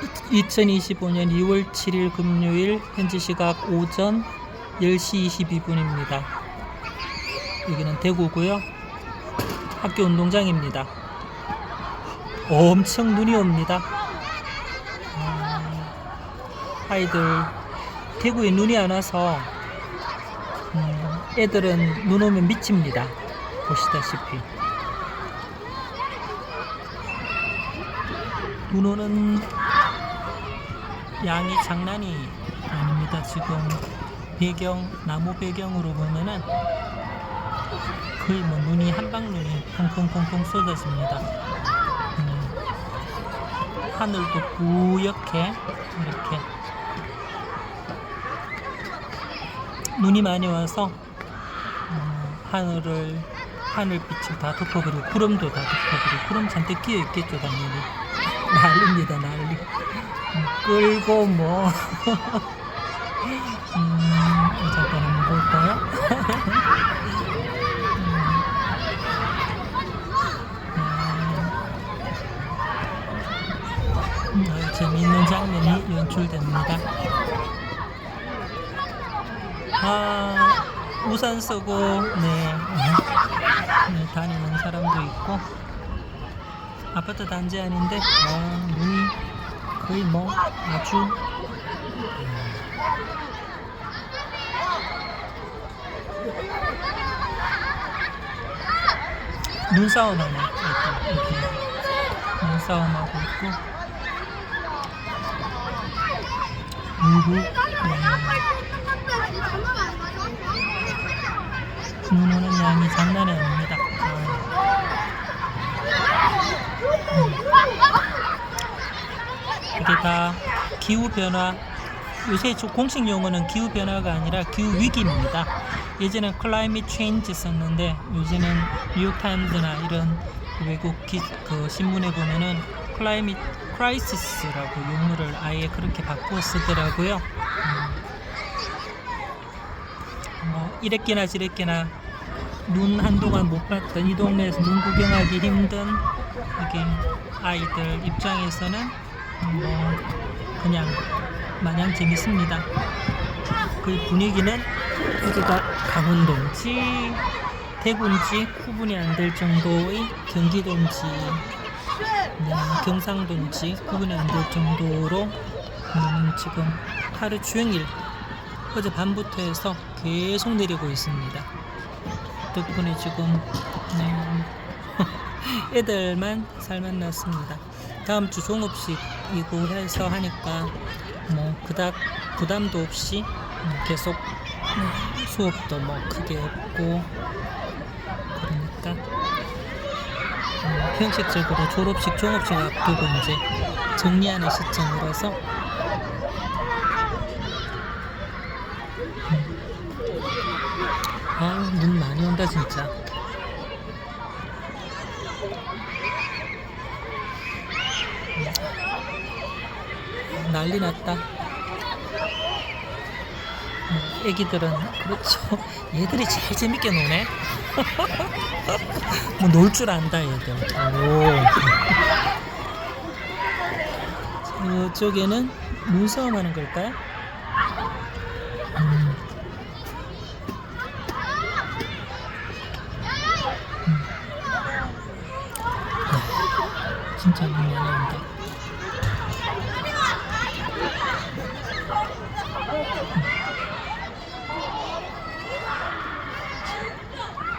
2025년 2월 7일 금요일 현지 시각 오전 10시 22분입니다. 여기는 대구고요. 학교 운동장입니다. 엄청 눈이 옵니다. 음, 아이들 대구에 눈이 안 와서 음, 애들은 눈 오면 미칩니다. 보시다시피 눈 오는 양이 장난이 아닙니다. 지금 배경 나무 배경으로 보면은 거의 뭐 눈이 한방 눈이 펑펑펑펑 쏟아집니다. 음, 하늘도 뿌옇게 이렇게 눈이 많이 와서 음, 하늘을 하늘빛을 다 덮어버리고 구름도 다 덮어버리고 구름 잔뜩 끼어 있겠죠 당연히 난리입니다 난리. 음, 끌고 뭐. 음, 잠깐 한번 볼까요? 음, 아, 재미있는 장면이 연출됩니다. 아, 우산 쓰고, 네, 네, 다니는 사람도 있고, 아파트 단지 아닌데, 아, 눈이 거의 뭐, 아주, 눈싸움 하네, 이렇게. 눈싸움 하고 있고, 우후, 음, 눈 오는 양이 장난이 아닙니다. 아, 이게 다 기후 변화. 요새 저 공식 용어는 기후 변화가 아니라 기후 위기입니다. 예전엔 클라이밋 체인지 썼는데 요새는 뉴욕 타임즈나 이런 외국 기, 그 신문에 보면은 클라이밋 크라이시스라고 용어를 아예 그렇게 바꾸어 쓰더라고요. 음, 뭐 이랬게나 저랬게나 눈 한동안 못 봤던 이 동네에서 눈 구경하기 힘든 아이들 입장에서는 뭐 그냥 마냥 재밌습니다. 그 분위기는 여기가 강원도인지 대구인지 구분이 안 될 정도의 경기도인지 네, 경상도인지 구분이 안 될 정도로 음, 지금 하루 종일 어제 밤부터 해서 계속 내리고 있습니다. 덕분에 지금 네, 애들만 살만 났습니다. 다음 주 종업식이고 해서 하니까 뭐 그닥 부담도 없이 음, 계속 음, 수업도 뭐 크게 없고 그러니까 음, 형식적으로 졸업식 종업식 앞두고 이제 정리하는 시점이라서 아, 눈 많이 온다 진짜. 난리 났다. 음, 애기들은 그렇죠. 얘들이 제일 재밌게 노네. 뭐 놀 줄 안다 얘들. 오. 저쪽에는 눈싸움 하는 걸까요? 음. 진짜 눈이